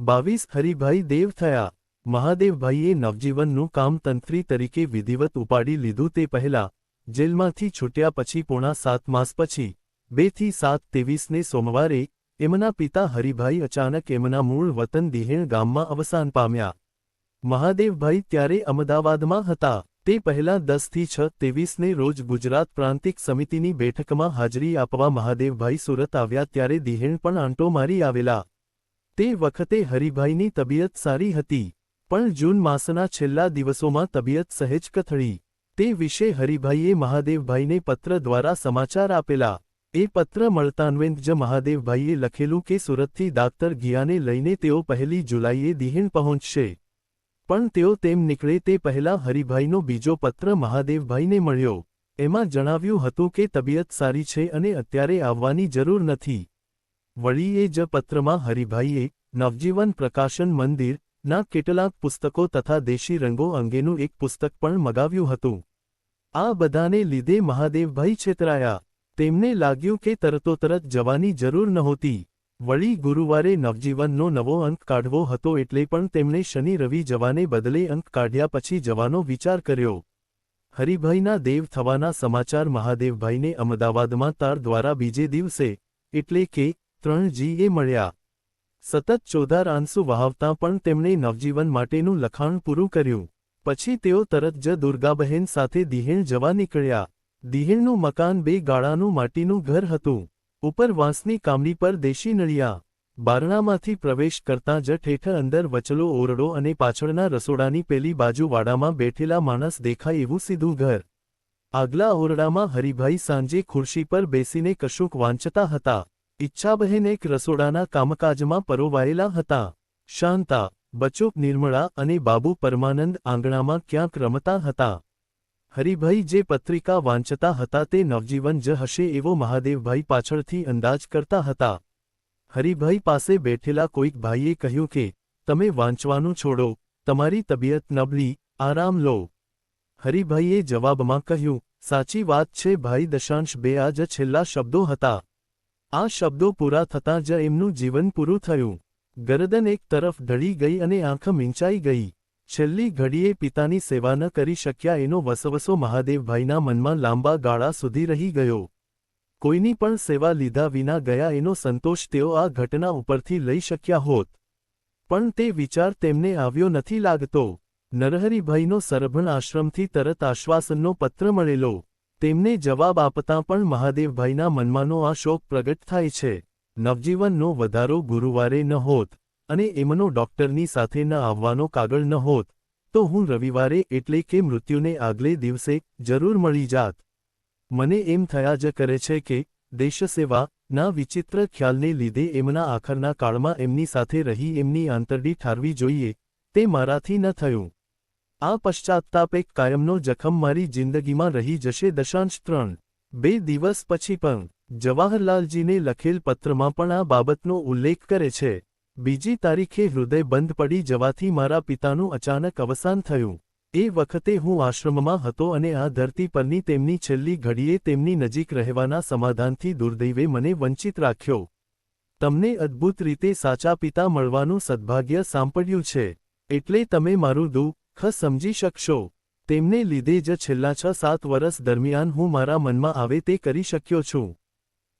બાવીસ હરિભાઈ દેવ થયા. મહાદેવભાઈએ નવજીવનનું કામ તંત્રી તરીકે વિધિવત ઉપાડી લીધું તે પહેલા જેલમાંથી છૂટ્યા પછી પોણા સાત માસ પછી બેથી સાત તેવીસને સોમવારે એમના પિતા હરિભાઈ અચાનક એમના મૂળ વતન દિહેણ ગામમાં અવસાન પામ્યા. મહાદેવભાઈ ત્યારે અમદાવાદમાં હતા. તે પહેલા દસથી છ તેવીસને રોજ ગુજરાત પ્રાંતિક સમિતિની બેઠકમાં હાજરી આપવા મહાદેવભાઈ સુરત આવ્યા ત્યારે દિહેણ પણ આંટો મારી આવેલા. તે વખતે હરિભાઈની તબિયત સારી હતી, પણ જૂન માસના છેલ્લા દિવસોમાં તબિયત સહેજ કથળી. તે વિશે હરિભાઈએ મહાદેવભાઈને પત્ર દ્વારા સમાચાર આપેલા. એ પત્ર મળતાન્વેન્દ જ મહાદેવભાઈએ લખેલું કે સુરતથી દાક્તર ગિયાને લઈને તેઓ પહેલી જુલાઈએ દિહીણ પહોંચશે. પણ તેઓ તેમ નીકળે તે પહેલાં હરિભાઈનો બીજો પત્ર મહાદેવભાઈને મળ્યો. એમાં જણાવ્યું હતું કે તબિયત સારી છે અને અત્યારે આવવાની જરૂર નથી. વળી એ જ પત્રમાં હરિભાઈએ નવજીવન પ્રકાશન મંદિર ના કેટલાક પુસ્તકો તથા દેશી રંગો અંગેનું એક પુસ્તક પણ મગાવ્યું હતું. આ બધાને લીધે મહાદેવભાઈ છેતરાયા. તેમને લાગ્યું કે તરતોતરત જવાની જરૂર નહોતી. વળી ગુરુવારે નવજીવનનો નવો અંક કાઢવો હતો એટલે પણ તેમણે શનિ રવિ જવાને બદલે અંક કાઢ્યા પછી જવાનો વિચાર કર્યો. હરિભાઈના દેવ થવાના સમાચાર મહાદેવભાઈને અમદાવાદમાં તાર દ્વારા બીજે દિવસે, એટલે કે ત્રણ જીએ મળ્યા. સતત ચોધાર આંસુ વહાવતા પણ તેમણે નવજીવન માટેનું લખાણ પૂરું કર્યું. પછી તેઓ તરત જ દુર્ગાબહેન સાથે દિહેણ જવા નીકળ્યા. દિહેણનું મકાન બે ગાળાનું માટીનું ઘર હતું. ઉપર વાંસની કામડી પર દેશી નળિયા. બારણામાંથી પ્રવેશ કરતાં જ ઠેઠ અંદર વચલો, ઓરડો અને પાછળના રસોડાની પેલી બાજુ વાડામાં બેઠેલા માણસ દેખાય એવું સીધું ઘર. આગલા ઓરડામાં હરિભાઈ સાંજે ખુરશી પર બેસીને કશુંક વાંચતા હતા. ઈચ્છાબહેન એક રસોડાના કામકાજમાં પરોવાયેલા હતા. શાંતા બચોક નિર્મળા અને બાબુ પરમાનંદ આંગણામાં ક્યાંક રમતા હતા. હરિભાઈ જે પત્રિકા વાંચતા હતા તે નવજીવન જ હશે એવો મહાદેવભાઈ પાછળથી અંદાજ કરતા હતા. હરિભાઈ પાસે બેઠેલા કોઈક ભાઈએ કહ્યું કે, તમે વાંચવાનું છોડો, તમારી તબિયત નબળી, આરામ લો. હરિભાઈએ જવાબમાં કહ્યું, સાચી વાત છે ભાઈ દશાંશ બે આ જ છેલ્લા શબ્દો હતા. આ શબ્દો પૂરા થતાં જ એમનું જીવન પૂરું થયું. ગરદન એક તરફ ઢળી ગઈ અને આંખ મીંચાઈ ગઈ. છેલ્લી ઘડીએ પિતાની સેવા ન કરી શક્યા એનો વસવસો મહાદેવભાઈના મનમાં લાંબા ગાળા સુધી રહી ગયો. કોઈની પણ સેવા લીધા વિના ગયા એનો સંતોષ તેઓ આ ઘટના ઉપરથી લઈ શક્યા હોત. પણ તે વિચાર તેમને આવ્યો નથી લાગતો. નરહરિભાઈનો સરભણ આશ્રમથી તરત આશ્વાસનનો પત્ર મળેલો. તેમને જવાબ આપતાં પણ મહાદેવભાઈના મનમાંનો આ શોક પ્રગટ થાય છે. નવજીવનનો વધારો ગુરુવારે ન હોત અને એમનો ડોક્ટરની સાથે ન આવવાનો કાગળ ન હોત, તો હું રવિવારે એટલે કે મૃત્યુને આગલે દિવસે જરૂર મળી જાત. મને એમ થયા જ કરે છે કે દેશસેવા ના વિચિત્ર ખ્યાલને લીધે એમના આખરના કાળમાં એમની સાથે રહી એમની આંતરડી ઠારવી જોઈએ, તે મારાથી ન થયું. આ પશ્ચાત્તાપ એક કાયમનો જખમ મારી જિંદગીમાં રહી જશે દશાંશ ત્રણ. બે દિવસ પછી પણ, જવાહરલાલજીને લખેલ પત્રમાં પણ આ બાબતનો ઉલ્લેખ કરે છે. બીજી તારીખે હૃદય બંધ પડી જવાથી મારા પિતાનું અચાનક અવસાન થયું. એ વખતે હું આશ્રમમાં હતો અને આ ધરતી પરની તેમની છેલ્લી ઘડીએ તેમની નજીક રહેવાના સમાધાનથી દુર્દૈવે મને વંચિત રાખ્યો. તમને અદ્ભુત રીતે સાચા પિતા મળવાનું સદભાગ્ય સાંપડ્યું છે. એટલે તમે મારું દુઃખ સમજી શકશો. તેમને લીધે જ છેલ્લા છ સાત વર્ષ દરમિયાન હું મારા મનમાં આવે તે કરી શક્યો છું.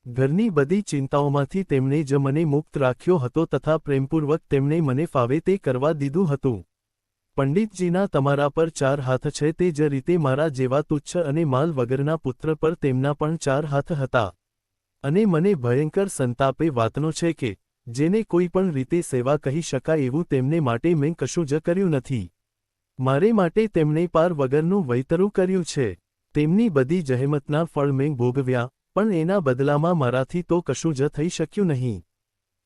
ઘરની બધી ચિંતાઓમાંથી તેમણે જ મને મુક્ત રાખ્યો હતો તથા પ્રેમપૂર્વક તેમણે મને ફાવે તે કરવા દીધું હતું. પંડિતજીના તમારા પર ચાર હાથ છે તે જ રીતે મારા જેવા તુચ્છ અને માલ વગરના પુત્ર પર તેમના પણ ચાર હાથ હતા. અને મને ભયંકર સંતાપે વાતનો છે કે, જેને કોઈ પણ રીતે સેવા કહી શકાય એવું તેમને માટે મેં કશું જ કર્યું નથી. મારે માટે તેમણે પાર વગરનું વૈતરું કર્યું છે. તેમની બધી જહેમતના ફળ મેં ભોગવ્યા, પણ એના બદલામાં મારાથી તો કશું જ થઈ શક્યું નહીં.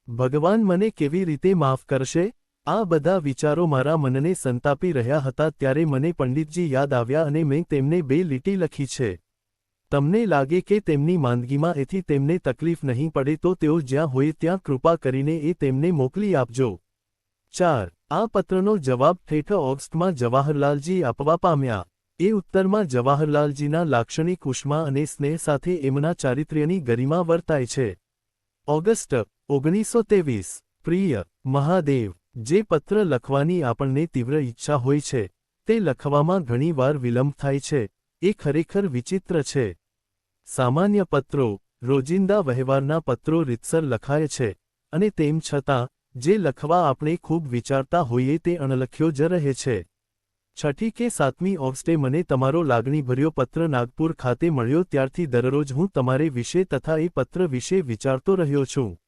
ભગવાન મને કેવી રીતે માફ કરશે? આ બધા વિચારો મારા મનને સંતાપી રહ્યા હતા ત્યારે મને પંડિતજી યાદ આવ્યા અને મેં તેમને બે લીટી લખી છે. તમને લાગે કે તેમની માંદગીમાં એથી તેમને તકલીફ નહીં પડે તો તેઓ જ્યાં હોય ત્યાં કૃપા કરીને એ તેમને મોકલી આપજો. ચાર આ પત્રનો જવાબ ઠેઠ ઓગસ્ટમાં જવાહરલાલજી આપવા પામ્યા. એ ઉત્તરમાં જવાહરલાલજીના લાક્ષણિક ઉષ્મા અને સ્નેહ સાથે એમના ચારિત્ર્યની ગરિમા વર્તાય છે. ઓગસ્ટ ઓગણીસો તેવીસ પ્રિય, મહાદેવ, જે પત્ર લખવાની આપણને તીવ્ર ઈચ્છા હોય છે, તે લખવામાં ઘણીવાર વિલંબ થાય છે, એ ખરેખર વિચિત્ર છે. સામાન્ય પત્રો રોજિંદા વહેવારના પત્રો રીતસર લખાય છે, અને તેમ છતાં જે લખવા આપણે ખૂબ વિચારતા હોઈએ તે અણલખ્યો જ રહે છે. છઠ્ઠી કે સાતમી ઓગસ્ટે મને તમારો લાગણીભર્યો પત્ર નાગપુર ખાતે મળ્યો ત્યારથી દરરોજ હું તમારે વિશે તથા એ પત્ર વિશે વિચારતો રહ્યો છું.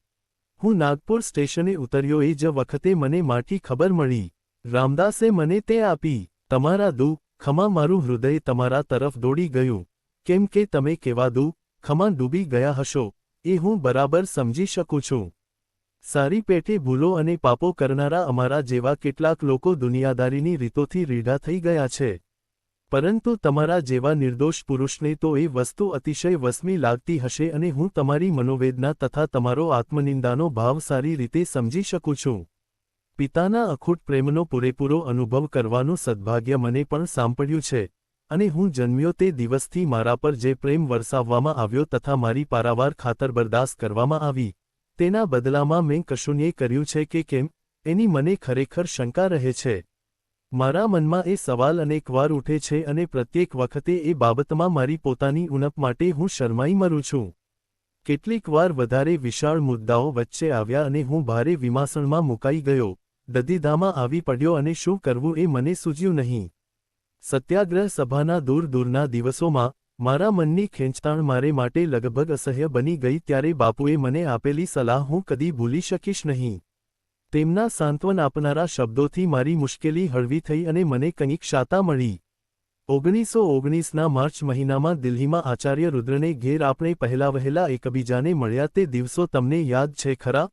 હું નાગપુર સ્ટેશને ઉતર્યો એ જ વખતે મને માઠી ખબર મળી. રામદાસે મને તે આપી, તમારા દુઃખ, ખમા મારું હૃદય તમારા તરફ દોડી ગયું. કેમ કે તમે કેવા દુઃખ, ખમા ડૂબી ગયા હશો. એ હું બરાબર સમજી શકું છું. સારી પેટે ભૂલો અને પાપો કરનારા અમારા જેવા કેટલાક લોકો દુનિયાદારીની રીતોથી રીઢા થઈ ગયા છે. પરંતુ તમારા જેવા નિર્દોષ પુરુષને તો એ વસ્તુ અતિશય વસમી લાગતી હશે અને હું તમારી મનોવેદના તથા તમારો આત્મનિંદાનો ભાવ સારી રીતે સમજી શકું છું. પિતાના અખૂટ પ્રેમનો પૂરેપૂરો અનુભવ કરવાનું સદભાગ્ય મને પણ સાંપડ્યું છે, અને હું જન્મ્યો તે દિવસથી મારા પર જે પ્રેમ વરસાવવામાં આવ્યો તથા મારી પારાવાર ખાતર બરદાસ્ત કરવામાં આવી. તેના બદલામાં મેં કશુંય કર્યું છે કે કેમ, એની મને ખરેખર શંકા રહે છે. મારા મનમાં એ સવાલ અનેકવાર ઉઠે છે અને પ્રત્યેક વખતે એ બાબતમાં મારી પોતાની ઉણપ માટે હું શરમાઈ મરું છું. કેટલીક વાર વધારે વિશાળ મુદ્દાઓ વચ્ચે આવ્યા અને હું ભારે વિમાસણમાં મુકાઈ ગયો દદીધામાં આવી પડ્યો અને શું કરવું એ મને સૂજ્યું નહીં. સત્યાગ્રહ સભાના દૂર દૂરના દિવસોમાં મારા મનની ખેંચતાણ મારે માટે લગભગ અસહ્ય બની ગઈ ત્યારે બાપુએ મને આપેલી સલાહ હું કદી ભૂલી શકીશ નહીં. તેમના સાંત્વન આપનારા શબ્દોથી મારી મુશ્કેલી હળવી થઈ અને મને કંઈક શાતા મળી. ઓગણીસો ઓગણીસના માર્ચ મહિનામાં દિલ્હીમાં આચાર્ય રુદ્રને ઘેર આપણે પહેલા વહેલા એકબીજાને મળ્યા તે દિવસો તમને યાદ છે ખરા?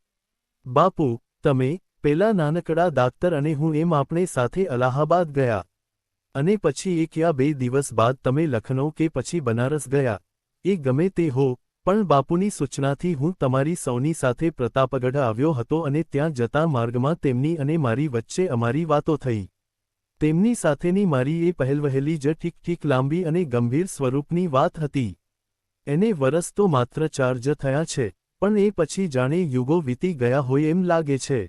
બાપુ, તમે, પેલા નાનકડા દાક્તર અને હું એમ આપણે સાથે અલાહાબાદ ગયા. અને પછી એક યા બે દિવસ બાદ તમે લખનૌ કે પછી બનારસ ગયા. એ ગમે તે હો, પણ બાપુની સૂચનાથી હું તમારી સૌની સાથે પ્રતાપગઢ આવ્યો હતો અને ત્યાં જતા માર્ગમાં તેમની અને મારી વચ્ચે અમારી વાતો થઈ. તેમની સાથેની મારી એ પહેલવહેલી જ ઠીક ઠીક લાંબી અને ગંભીર સ્વરૂપની વાત હતી. એને વરસ તો માત્ર ચાર જ થયા છે, પણ એ પછી જાણે યુગો વીતી ગયા હોય એમ લાગે છે.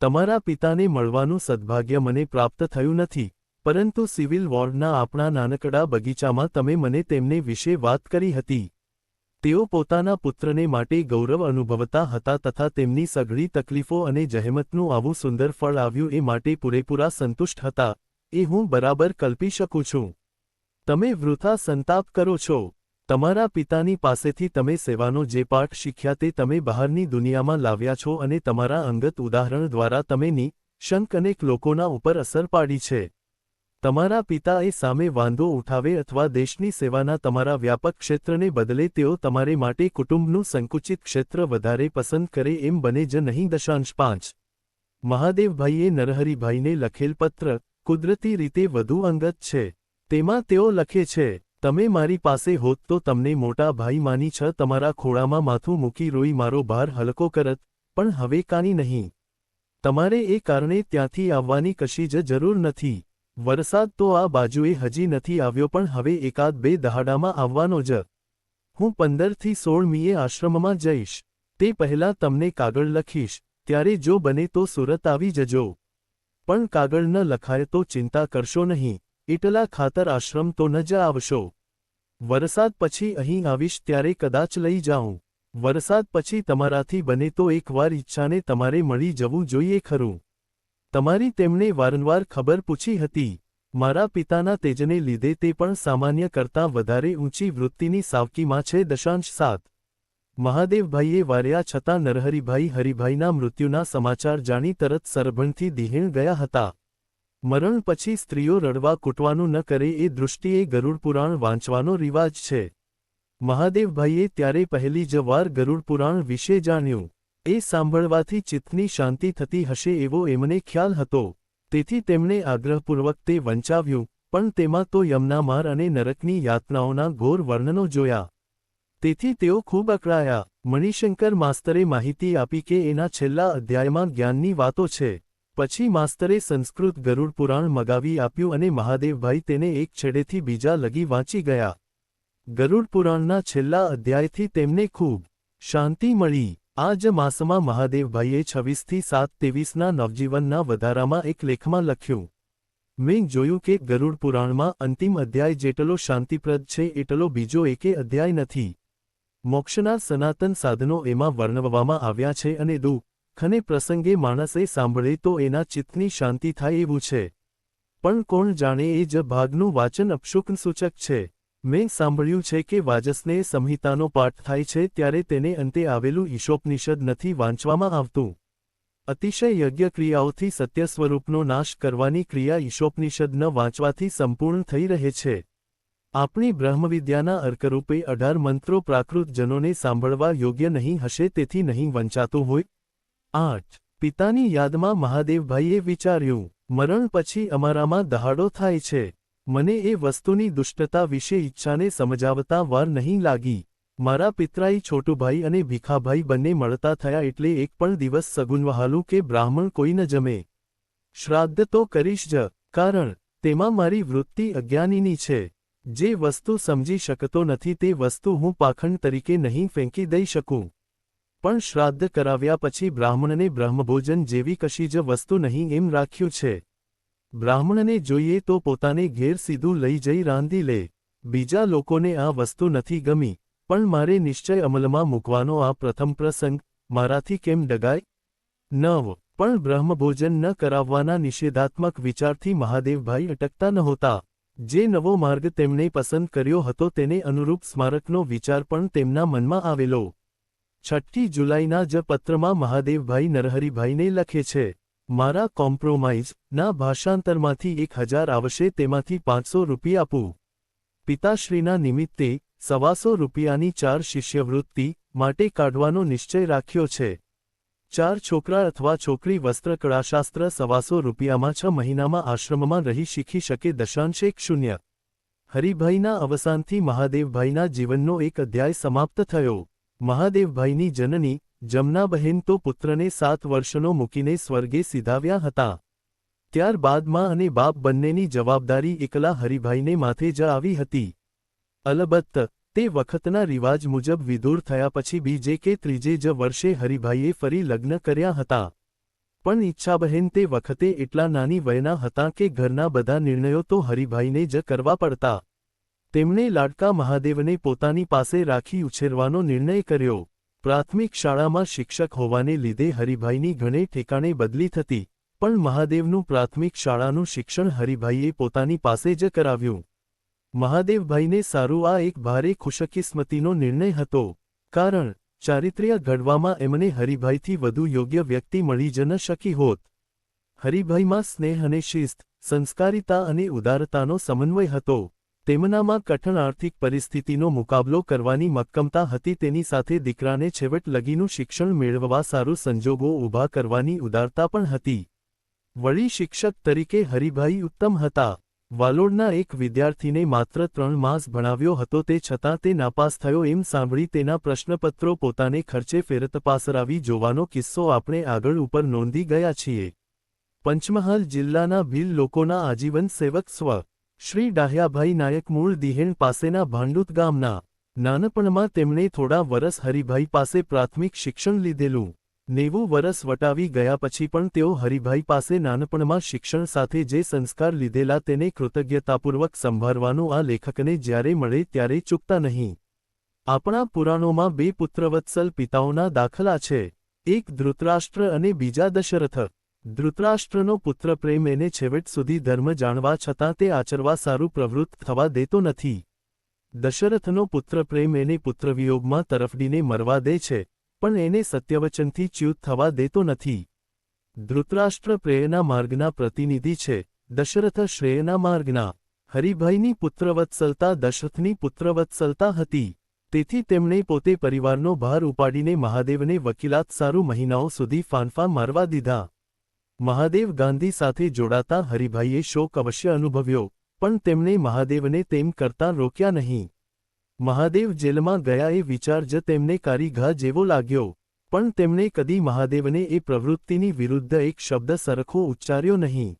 તમારા પિતાને મળવાનું સદભાગ્ય મને પ્રાપ્ત થયું નથી. પરંતુ સિવિલ વોર્ડના આપણા નાનકડા બગીચામાં તમે મને તેમને વિશે વાત કરી હતી. તેઓ પોતાના પુત્રને માટે ગૌરવ અનુભવતા હતા તથા તેમની સઘળી તકલીફો અને જહેમતનું આવું સુંદર ફળ આવ્યું એ માટે પૂરેપૂરા સંતુષ્ટ હતા. એ હું બરાબર કલ્પી શકું છું. તમે વૃથા સંતાપ કરો છો. તમારા પિતાની પાસેથી તમે સેવાનો જે પાઠ શીખ્યા તે તમે બહારની દુનિયામાં લાવ્યા છો અને તમારા અંગત ઉદાહરણ દ્વારા તમે ની શંક અનેક લોકોના ઉપર અસર પાડી છે. તમારા પિતાએ સામે વાંધો ઉઠાવે અથવા દેશની સેવાના તમારા વ્યાપક ક્ષેત્રને બદલે તેઓ તમારે માટે કુટુંબનું સંકુચિત ક્ષેત્ર વધારે પસંદ કરે એમ બને જ નહીં. દશાંશ પાંચ. મહાદેવભાઈએ નરહરિભાઈને લખેલ પત્ર, કુદરતી રીતે વધુ અંગત છે. તેમાં તેઓ લખે છે, તમે મારી પાસે હોત તો તમને મોટા ભાઈ માની છ, તમારા ખોળામાં માથું મૂકી રોઈ મારો ભાર હલકો કરત, પણ હવે કાની નહીં. તમારે એ કારણે ત્યાંથી આવવાની કશી જ જરૂર નથી. વરસાદ તો આ બાજુએ હજી નથી આવ્યો પણ હવે એકાદ બે દહાડામાં આવવાનો જ. હું પંદરથી સોળ મીએ આશ્રમમાં જઈશ. તે પહેલાં તમને કાગળ લખીશ. ત્યારે જો બને તો સુરત આવી જજો. પણ કાગળ ન લખાય તો ચિંતા કરશો નહીં. એટલા ખાતર આશ્રમ તો ન જ આવશો. વરસાદ પછી અહીં આવીશ ત્યારે કદાચ લઈ જાઉં. વરસાદ પછી તમારાથી બને તો એકવાર ઈચ્છાને તમારે મળી જવું જોઈએ ખરું. તમારી તેમણે વારંવાર ખબર પૂછી હતી, મારા પિતાના તેજને લીધે તે પણ સામાન્ય કરતાં વધારે ઊંચી વૃત્તિની સાવકીમાં છે. દશાંશ સાત. મહાદેવભાઈએ વાર્યા છતાં નરહરિભાઈ હરિભાઈના મૃત્યુના સમાચાર જાણી તરત સરભણથી દિહીણ ગયા હતા. મરણ પછી સ્ત્રીઓ રડવા કૂટવાનું ન કરે એ દૃષ્ટિએ ગરુડપુરાણ વાંચવાનો રિવાજ છે. મહાદેવભાઈએ ત્યારે પહેલી જ વાર ગરુડપુરાણ વિશે જાણ્યું. એ સાંભળવાથી ચિત્તની શાંતિ થતી હશે એવો એમને ખ્યાલ હતો. તેથી તેમણે આગ્રહપૂર્વક તે વંચાવ્યું, પણ તેમાં તો યમનામાર અને નરકની યાતનાઓના ઘોર વર્ણનો જોયા. તેથી તેઓ ખૂબ અકળાયા. મણિશંકર માસ્તરે માહિતી આપી કે એના છેલ્લા અધ્યાયમાં જ્ઞાનની વાતો છે. પછી માસ્તરે સંસ્કૃત ગરુડ પુરાણ મગાવી આપ્યું અને મહાદેવભાઈ તેને એક છેડેથી બીજા લગી વાંચી ગયા. ગરુડ પુરાણના છેલ્લા અધ્યાયથી તેમને ખૂબ શાંતિ મળી. આ જ માસમાં મહાદેવભાઈએ છવ્વીસથી સાત તેવીસના નવજીવનના વધારામાં એક લેખમાં લખ્યું. મેં જોયું કે ગરુડ પુરાણમાં અંતિમ અધ્યાય જેટલો શાંતિપ્રદ છે એટલો બીજો એકે અધ્યાય નથી. મોક્ષના સનાતન સાધનો એમાં વર્ણવવામાં આવ્યા છે અને દુઃખને પ્રસંગે માણસે સાંભળે તો એના ચિત્તની શાંતિ થાય એવું છે. પણ કોણ જાણે એ જ ભાગનું વાચન અપશુકનસૂચક છે. મેં સાંભળ્યું છે કે વાજસને સંહિતાનો પાઠ થાય છે ત્યારે તેને અંતે આવેલું ઈશોપનિષદ નથી વાંચવામાં આવતું. અતિશય યજ્ઞ ક્રિયાઓથી સત્ય સ્વરૂપનો નાશ કરવાની ક્રિયા ઈશોપનિષદ ન વાંચવાથી સંપૂર્ણ થઈ રહે છે. આપણી બ્રહ્મવિદ્યાના અર્કરૂપે અઢાર મંત્રો પ્રાકૃતજનોને સાંભળવા યોગ્ય નહીં હશે તેથી નહીં વંચાતું હોય. આઠ. પિતાની યાદમાં મહાદેવભાઈએ વિચાર્યું, મરણ પછી અમારામાં દહાડો થાય છે. મને એ વસ્તુની દુષ્ટતા વિશે ઈચ્છાને સમજાવતા વાર નહીં લાગી. મારા પિતરાઈ છોટુભાઈ અને ભીખાભાઈ બંને મળતા થયા એટલે એક પણ દિવસ સગુનવહાલું કે બ્રાહ્મણ કોઈ ન જમે. શ્રાદ્ધ તો કરીશ જ, કારણ તેમાં મારી વૃત્તિ અજ્ઞાનીની છે. જે વસ્તુ સમજી શકતો નથી તે વસ્તુ હું પાખંડ તરીકે નહીં ફેંકી દઈ શકું. પણ શ્રાદ્ધ કરાવ્યા પછી બ્રાહ્મણને બ્રહ્મભોજન જેવી કશી જ વસ્તુ નહીં એમ રાખ્યું છે. બ્રાહ્મણને જોઈએ તો પોતાને ઘેર સીધું લઈ જઈ રાંધી લે. બીજા લોકોને આ વસ્તુ નથી ગમી, પણ મારે નિશ્ચય અમલમાં મૂકવાનો આ પ્રથમ પ્રસંગ, મારાથી કેમ ડગાય? નવ, પણ બ્રહ્મભોજન ન કરાવવાના નિષેધાત્મક વિચારથી મહાદેવભાઈ અટકતા નહોતા. જે નવો માર્ગ તેમણે પસંદ કર્યો હતો તેને અનુરૂપ સ્મારકનો વિચાર પણ તેમના મનમાં આવેલો. છઠ્ઠી જુલાઈના જ પત્રમાં મહાદેવભાઈ નરહરિભાઈને લખે છે મારા કોમ્પ્રોમાઇઝ ના ભાષાંતરમાંથી એક હજાર આવશે તેમાંથી પાંચસો રૂપિયા આપું. પિતાશ્રીના નિમિત્તે સવાસો રૂપિયાની ચાર શિષ્યવૃત્તિ માટે કાઢવાનો નિશ્ચય રાખ્યો છે. ચાર છોકરા અથવા છોકરી વસ્ત્રકળાશાસ્ત્ર સવાસો રૂપિયામાં છ મહિનામાં આશ્રમમાં રહી શીખી શકે દશાંશ એક શૂન્ય. હરિભાઈના અવસાનથી મહાદેવભાઈના જીવનનો એક અધ્યાય સમાપ્ત થયો. મહાદેવભાઈની જનની જમનાબહેન તો પુત્રને સાત વર્ષનો મૂકીને સ્વર્ગે સીધાવ્યા હતા. ત્યારબાદમાં અને બાપ બંનેની જવાબદારી એકલા હરિભાઈને માથે જ આવી હતી. અલબત્ત, તે વખતના રિવાજ મુજબ વિધુર થયા પછી બીજે કે ત્રીજે જ વર્ષે હરિભાઈએ ફરી લગ્ન કર્યા હતા. પણ ઈચ્છાબહેન તે વખતે એટલા નાની વયના હતા કે ઘરના બધા નિર્ણયો તો હરિભાઈને જ કરવા પડતા. તેમણે લાડકા મહાદેવને પોતાની પાસે રાખી ઉછેરવાનો નિર્ણય કર્યો. પ્રાથમિક શાળામાં શિક્ષક હોવાને લીધે હરિભાઈની ઘણે ઠેકાણે બદલી થતી, પણ મહાદેવનું પ્રાથમિક શાળાનું શિક્ષણ હરિભાઈએ પોતાની પાસે જ કરાવ્યું. મહાદેવભાઈને સારું આ એક ભારે ખુશકિસ્મતીનો નિર્ણય હતો, કારણ ચારિત્ર્ય ઘડવામાં એમને હરિભાઈથી વધુ યોગ્ય વ્યક્તિ મળી જ ન શકી હોત. હરિભાઈમાં સ્નેહ અને શિસ્ત, સંસ્કારિતા અને ઉદારતાનો સમન્વય હતો. તેમનામાં કઠણ આર્થિક પરિસ્થિતિનો મુકાબલો કરવાની મક્કમતા હતી. તેની સાથે દીકરાને છેવટ લગીનું શિક્ષણ મેળવવા સારું સંજોગો ઊભા કરવાની ઉદારતા પણ હતી. વળી શિક્ષક તરીકે હરિભાઈ ઉત્તમ હતા. વાલોડના એક વિદ્યાર્થીને માત્ર ત્રણ માસ ભણાવ્યો હતો. તે છતાં તે નાપાસ થયો એમ સાંભળી તેના પ્રશ્નપત્રો પોતાને ખર્ચે ફેરતપાસરાવી જોવાનો કિસ્સો આપણે આગળ ઉપર નોંધી ગયા છીએ. પંચમહાલ જિલ્લાના ભીલ લોકોના આજીવન સેવક સ્વ શ્રી ડાહ્યાભાઈ નાયક મૂળ દિહેણ પાસેના ભાંડુત ગામના. નાનપણમાં તેમણે થોડા વરસ હરિભાઈ પાસે પ્રાથમિક શિક્ષણ લીધેલું. નેવું વરસ વટાવી ગયા પછી પણ તેઓ હરિભાઈ પાસે નાનપણમાં શિક્ષણ સાથે જે સંસ્કાર લીધેલા તેને કૃતજ્ઞતાપૂર્વક સંભાળવાનું આ લેખકને જ્યારે મળે ત્યારે ચૂકતા નહીં. આપણા પુરાણોમાં બે પુત્રવત્સલ પિતાઓના દાખલા છે. એક ધૃતરાષ્ટ્ર અને બીજા દશરથ. ધૃતરાષ્ટ્રનો પુત્ર પ્રેમ એને છેવટ સુધી ધર્મ જાણવા છતાં તે આચરવા સારું પ્રવૃત્ત થવા દેતો નથી. દશરથનો પુત્ર પ્રેમ એને પુત્રવિયોગમાં તરફડીને મરવા દે છે, પણ એને સત્યવચનથી ચ્યુત થવા દેતો નથી. ધૃતરાષ્ટ્ર પ્રેયના માર્ગના પ્રતિનિધિ છે, દશરથ શ્રેયના માર્ગના. હરિભાઈની પુત્રવત્સલતા દશરથની પુત્રવત્સલતા હતી, તેથી તેમણે પોતે પરિવારનો ભાર ઉપાડીને મહાદેવને વકીલાત સારું મહિનાઓ સુધી ફાંફા મારવા દીધા. મહાદેવ ગાંધી સાથે જોડાતા હરિભાઈએ શોક અવશ્ય અનુભવ્યો, પણ તેમણે મહાદેવને તેમ કરતા રોક્યા નહીં. મહાદેવ જેલમાં ગયા એ વિચાર જ તેમને કારીઘા જેવો લાગ્યો, પણ તેમણે કદી મહાદેવને એ પ્રવૃત્તિની વિરુદ્ધ એક શબ્દ સરખો ઉચ્ચાર્યો નહીં.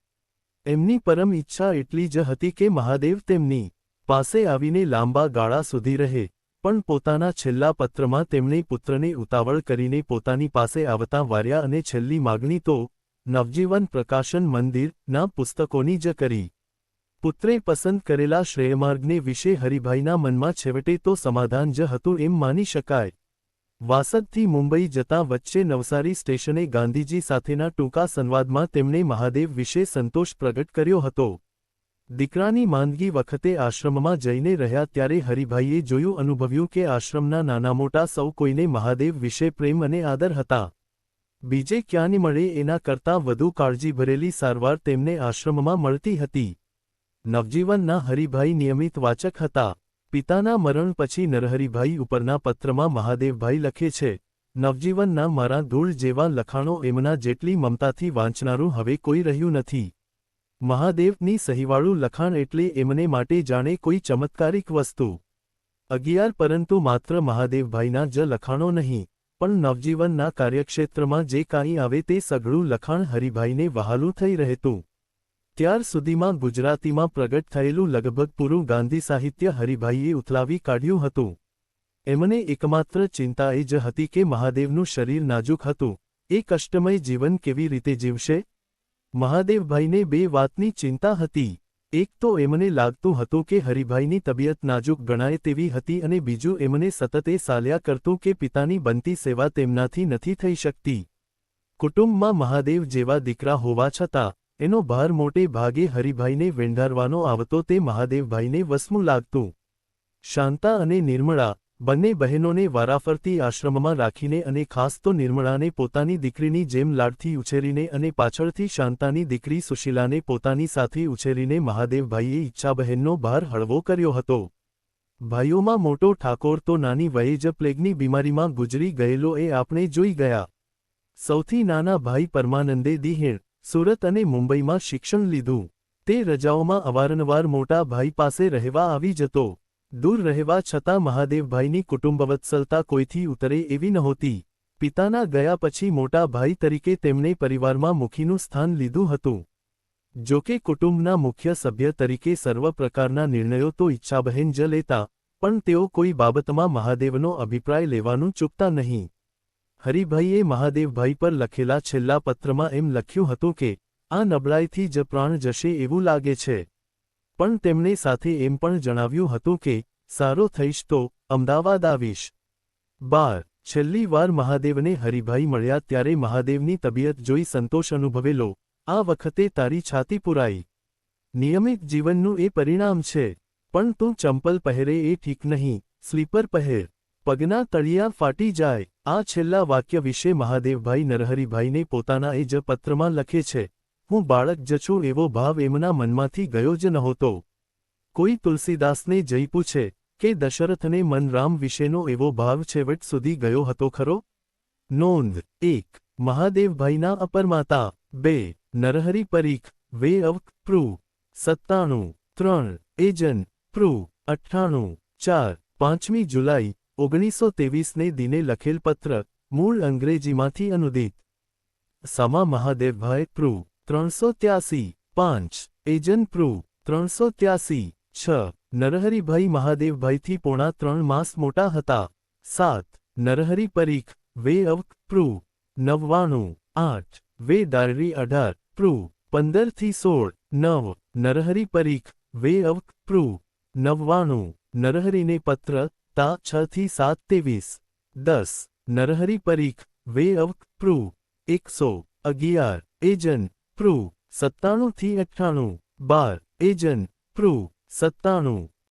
એમની પરમ ઈચ્છા એટલી જ હતી કે મહાદેવ તેમની પાસે આવીને લાંબા ગાળા સુધી રહે, પણ પોતાના છેલ્લા પત્રમાં તેમણે પુત્રને ઉતાવળ કરીને પોતાની પાસે આવતા વાર્યા અને છેલ્લી માગણી તો નવજીવન પ્રકાશન મંદિરના પુસ્તકોની જ કરી. પુત્રે પસંદ કરેલા શ્રેયમાર્ગને વિશે હરિભાઈના મનમાં છેવટે તો સમાધાન જ હતું એમ માની શકાય. વાસદથી મુંબઈ જતા વચ્ચે નવસારી સ્ટેશને ગાંધીજી સાથેના ટૂંકા સંવાદમાં તેમણે મહાદેવ વિશે સંતોષ પ્રગટ કર્યો હતો. દીકરાની માંદગી વખતે આશ્રમમાં જઈને રહ્યા ત્યારે હરિભાઈએ જોયું અનુભવ્યું કે આશ્રમના નાના મોટા સૌ કોઈને મહાદેવ વિશે પ્રેમ અને આદર હતા. બીજે ક્યાંની મળે એના કરતાં વધુ કાળજી ભરેલી સારવાર તેમને આશ્રમમાં મળતી હતી. નવજીવનના હરિભાઈ નિયમિત વાચક હતા. પિતાના મરણ પછી નરહરિભાઈ ઉપરના પત્રમાં મહાદેવભાઈ લખે છે, નવજીવનના મારા ધૂળ જેવા લખાણો એમના જેટલી મમતાથી વાંચનારું હવે કોઈ રહ્યું નથી. મહાદેવની સહીવાળું લખાણ એટલે એમને માટે જાણે કોઈ ચમત્કારિક વસ્તુ. અગિયાર પરંતુ માત્ર મહાદેવભાઈના જ લખાણો નહીં. પણ નવજીવનના કાર્યક્ષેત્રમાં જે કાંઈ આવે તે સઘળું લખાણ હરિભાઈને વહાલું થઈ રહેતું. ત્યાર સુધીમાં ગુજરાતીમાં પ્રગટ થયેલું લગભગ પૂરું ગાંધી સાહિત્ય હરિભાઈએ ઉથલાવી કાઢ્યું હતું. એમને એકમાત્ર ચિંતા એ જ હતી કે મહાદેવનું શરીર નાજુક હતું. એ કષ્ટમય જીવન કેવી રીતે જીવશે? મહાદેવભાઈને બે વાતની ચિંતા હતી. એક તો એમને લાગતું હતું કે હરિભાઈની તબિયત નાજુક ગણાય તેવી હતી અને બીજું એમને સતત એ સાલ્યા કરતું કે પિતાની બનતી સેવા તેમનાથી નથી થઈ શકતી. કુટુંબમાં મહાદેવ જેવા દીકરા હોવા છતાં, એનો ભાર મોટે ભાગે હરિભાઈને વેંઢારવાનો આવતો તે મહાદેવભાઈને વસમું લાગતું. શાંતા અને નિર્મળા બંને બહેનોને વારાફરતી આશ્રમમાં રાખીને અને ખાસ તો નિર્મળાને પોતાની દીકરીની જેમ લાડથી ઉછેરીને અને પાછળથી શાંતાની દીકરી સુશીલાને પોતાની સાથે ઉછેરીને મહાદેવભાઈએ ઈચ્છાબહેનનો ભાર હળવો કર્યો હતો. ભાઈઓમાં મોટો ઠાકોર તો નાની વયે જ પ્લેગની બીમારીમાં ગુજરી ગયેલો એ આપણે જોઈ ગયા. સૌથી નાના ભાઈ પરમાનંદે દિહેણ, સુરત અને મુંબઈમાં શિક્ષણ લીધું. તે રજાઓમાં અવારનવાર મોટા ભાઈ પાસે રહેવા આવી જતો. દૂર રહેવા છતાં મહાદેવભાઈની કુટુંબવત્સલતા કોઈથી ઉતરે એવી નહોતી. પિતાના ગયા પછી મોટા ભાઈ તરીકે તેમણે પરિવારમાં મુખીનું સ્થાન લીધું હતું. જોકે કુટુંબના મુખ્ય સભ્ય તરીકે સર્વ પ્રકારના નિર્ણયો તો ઈચ્છાબહેન જ લેતા, પણ તેઓ કોઈ બાબતમાં મહાદેવનો અભિપ્રાય લેવાનું ચૂકતા નહીં. હરિભાઈએ મહાદેવભાઈ પર લખેલા છેલ્લા પત્રમાં એમ લખ્યું હતું કે, આ નબળાઈથી જ પ્રાણ જશે એવું લાગે છે. પણ તેમણે સાથે એમ પણ જણાવ્યું હતું કે, સારો થઈશ તો, અમદાવાદ આવીશ. બાર, છેલ્લી વાર મહાદેવને હરિભાઈ મળ્યા ત્યારે મહાદેવની તબિયત જોઈ સંતોષ અનુભવેલો. આ વખતે તારી છાતી પુરાઈ. નિયમિત જીવનનું એ પરિણામ છે. પણ તું ચંપલ પહેરે એ ઠીક નહીં. સ્લીપર પહેર. પગના તળિયા ફાટી જાય. આ છેલ્લા વાક્ય વિશે મહાદેવભાઈ નરહરિભાઈને પોતાના એ જ પત્રમાં લખે છે. હું બાળક જ છું એવો ભાવ એમના મનમાંથી ગયો જ નહોતો. કોઈ તુલસીદાસને જઈ પૂછે કે દશરથને મનરામ વિશેનો એવો ભાવ છેવટ સુધી ગયો હતો ખરો? નોંધ એક, મહાદેવભાઈના અપરમાતા. બે, નરહરી પરીખ. વે અવક પ્રુ. સત્તાણું, ત્રણ એજન પ્રુ, અઠ્ઠાણું, ચાર, પાંચમી જુલાઈ, ઓગણીસો તેવીસને દિને લખેલ પત્ર, મૂળ અંગ્રેજીમાંથી અનુદિત. સમા મહાદેવભાઈ પ્રૂ. ત્રણસો ત્યાસી, પાંચ, એજન પ્રૂ, ત્રણસો ત્યાસી, છ, નરહરિભાઈ મહાદેવભાઈથી પોણા ત્રણ માસ મોટા હતા, સાત, નરહરી પરીખ, વે અવક, પ્રૂ, નવ્વાણું, આઠ, વે દારરી અઢાર, પ્રૂ, પંદરથી સોળ, નવ, નરહરી પરીખ, વે અવક, પ્રૂ, નવ્વાણું, નરહરીને પત્ર, તા છ થી સાત તેવીસ દસ, નરહરી પરીખ, વે અવક, પ્રૂ, એકસો, અગિયાર, એજન પ્રૂ સત્તાણુંથી અઠ્ઠાણું. બાર એજન પ્રૂ સત્તાણું.